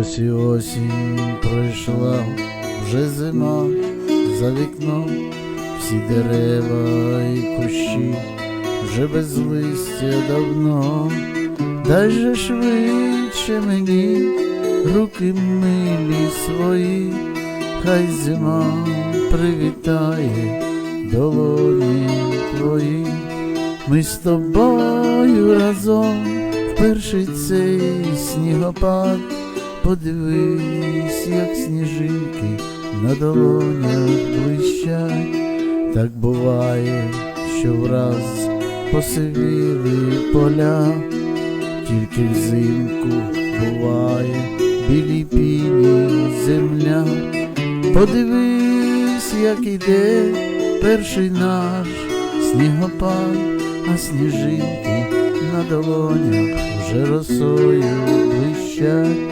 Ось і осінь пройшла, вже зима за вікном, всі дерева і кущі вже без листя давно, дай же швидше мені руки милі свої, хай зима привітає долоні твої, ми з тобою разом в перший цей снігопад. Подивись, як сніжинки на долонях блищать, так буває, що враз посивіли поля, тільки взимку буває білі піні земля. Подивись, як іде перший наш снігопад, а сніжинки на долонях вже росою блищать.